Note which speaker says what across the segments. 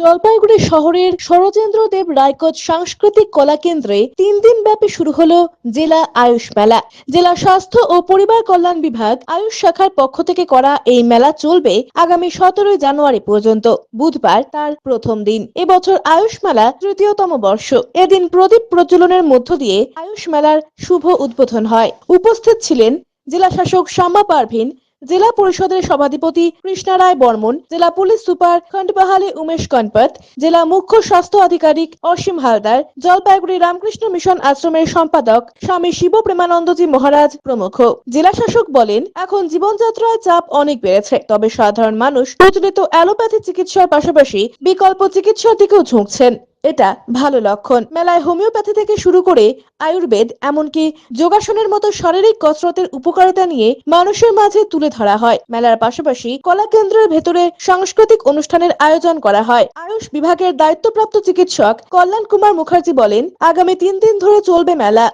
Speaker 1: জলপাইগুড়ি শহরের শরচন্দ্র দেব রায়কোট সাংস্কৃতিক কলা কেন্দ্রে তিন দিন ব্যাপী শুরু হলো জেলা আয়ুষ মেলা। জেলা স্বাস্থ্য ও পরিবার কল্যাণ বিভাগ আয়ুষ শাখার পক্ষ থেকে করা এই মেলা চলবে আগামী সতেরোই জানুয়ারি পর্যন্ত। বুধবার তার প্রথম দিন। এবছর আয়ুষ মেলা তৃতীয়তম বর্ষ। এদিন প্রদীপ প্রজ্বলনের মধ্য দিয়ে আয়ুষ মেলার শুভ উদ্বোধন হয়। উপস্থিত ছিলেন জেলা শাসক শ্যামা পারভিন জেলা পরিষদের সভাধিপতি কৃষ্ণা রায় বর্মন, জেলা পুলিশ সুপার খন্ডবাহালি উমেশ কনপত, জেলা মুখ্য স্বাস্থ্য আধিকারিক অসীম হালদার, জলপাইগুড়ি রামকৃষ্ণ মিশন আশ্রমের সম্পাদক স্বামী শিব প্রেমানন্দজি মহারাজ প্রমুখ। জেলা শাসক বলেন, এখন জীবনযাত্রায় চাপ অনেক বেড়েছে, তবে সাধারণ মানুষ প্রচলিত অ্যালোপ্যাথি চিকিৎসার পাশাপাশি বিকল্প চিকিৎসার দিকেও ঝুঁকছেন। এটা ভালো লক্ষণ। মেলায় হোমিওপ্যাথি থেকে শুরু করে আয়ুর্বেদ, এমনকি যোগাসনের মতো শারীরিক কসরতের উপকারিতা নিয়ে মানুষের মাঝে তুলে ধরা হয়। মেলার পাশাপাশি কলা কেন্দ্রের ভেতরে সাংস্কৃতিক অনুষ্ঠানের আয়োজন করা হয়। আয়ুষ বিভাগের দায়িত্বপ্রাপ্ত চিকিৎসক কল্যাণ কুমার মুখার্জি বলেন, আগামী তিন দিন ধরে চলবে মেলা।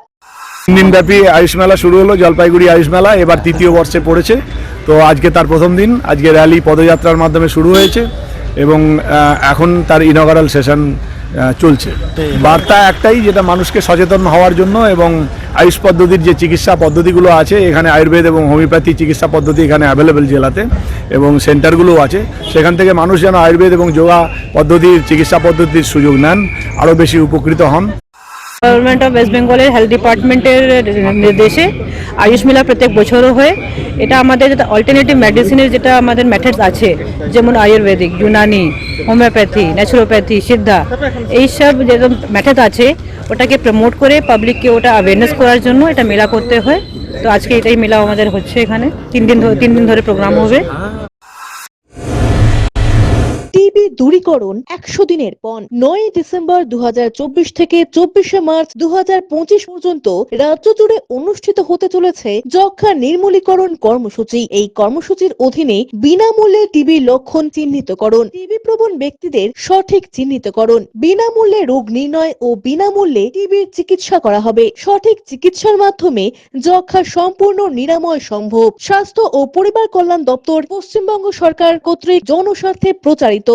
Speaker 2: তিন দিনব্যাপী আয়ুষ মেলা শুরু হলো, জলপাইগুড়ি আয়ুষ মেলা, এবার তৃতীয় বর্ষে পড়েছে। তো আজকে তার প্রথম দিন, আজকে র্যালি, পদযাত্রার মাধ্যমে শুরু হয়েছে। এবং এখন তার ইনগারাল সেশন চলছে। বার্তা একটাই যেটা মানুষকে সচেতন হওয়ার জন্য এবং আয়ুষ পদ্ধতির যে চিকিৎসা পদ্ধতিগুলো আছে, এখানে আয়ুর্বেদ এবং হোমিওপ্যাথি চিকিৎসা পদ্ধতি এখানে অ্যাভেলেবেল জেলাতে এবং সেন্টারগুলোও আছে। সেখান থেকে মানুষ যেন আয়ুর্বেদ এবং যোগা পদ্ধতির চিকিৎসা পদ্ধতির সুযোগ নেন, আরও বেশি উপকৃত হন।
Speaker 3: গভর্নমেন্ট অফ ওয়েস্ট বেঙ্গলের হেলথ ডিপার্টমেন্টের নির্দেশে আয়ুষ মেলা প্রত্যেক বছরও হয়। এটা আমাদের যেটা অল্টারনেটিভ মেডিসিনের যেটা আমাদের মেথডস আছে, যেমন আয়ুর্বেদিক, ইউনানি হোমিওপ্যাথি ন্যাচুরোপ্যাথি সিদ্ধা এইসব যেরকম মেথড আছে, ওটাকে প্রমোট করে পাবলিককে ওটা অ্যাওয়ারনেস করার জন্য এটা মেলা করতে হয়। তো আজকে এটাই মেলা আমাদের হচ্ছে এখানে। তিন দিন তিন দিন ধরে প্রোগ্রাম হবে।
Speaker 1: দূরীকরণ একশো দিনের পণ। নয় ডিসেম্বর দু হাজার চব্বিশ থেকে চব্বিশে মার্চ দু হাজার পঁচিশ পর্যন্ত রাজ্য জুড়ে অনুষ্ঠিত হতে চলেছে যক্ষা নির্মূলীকরণ কর্মসূচি। এই কর্মসূচির অধীনে বিনামূল্যে টিবি লক্ষণ চিহ্নিতকরণ টিবি প্রবণ ব্যক্তিদের সঠিক চিহ্নিতকরণ, বিনামূল্যে রোগ নির্ণয় ও বিনামূল্যে টিবির চিকিৎসা করা হবে। সঠিক চিকিৎসার মাধ্যমে যক্ষা সম্পূর্ণ নিরাময় সম্ভব। স্বাস্থ্য ও পরিবার কল্যাণ দপ্তর, পশ্চিমবঙ্গ সরকার কর্তৃক জনস্বার্থে প্রচারিত।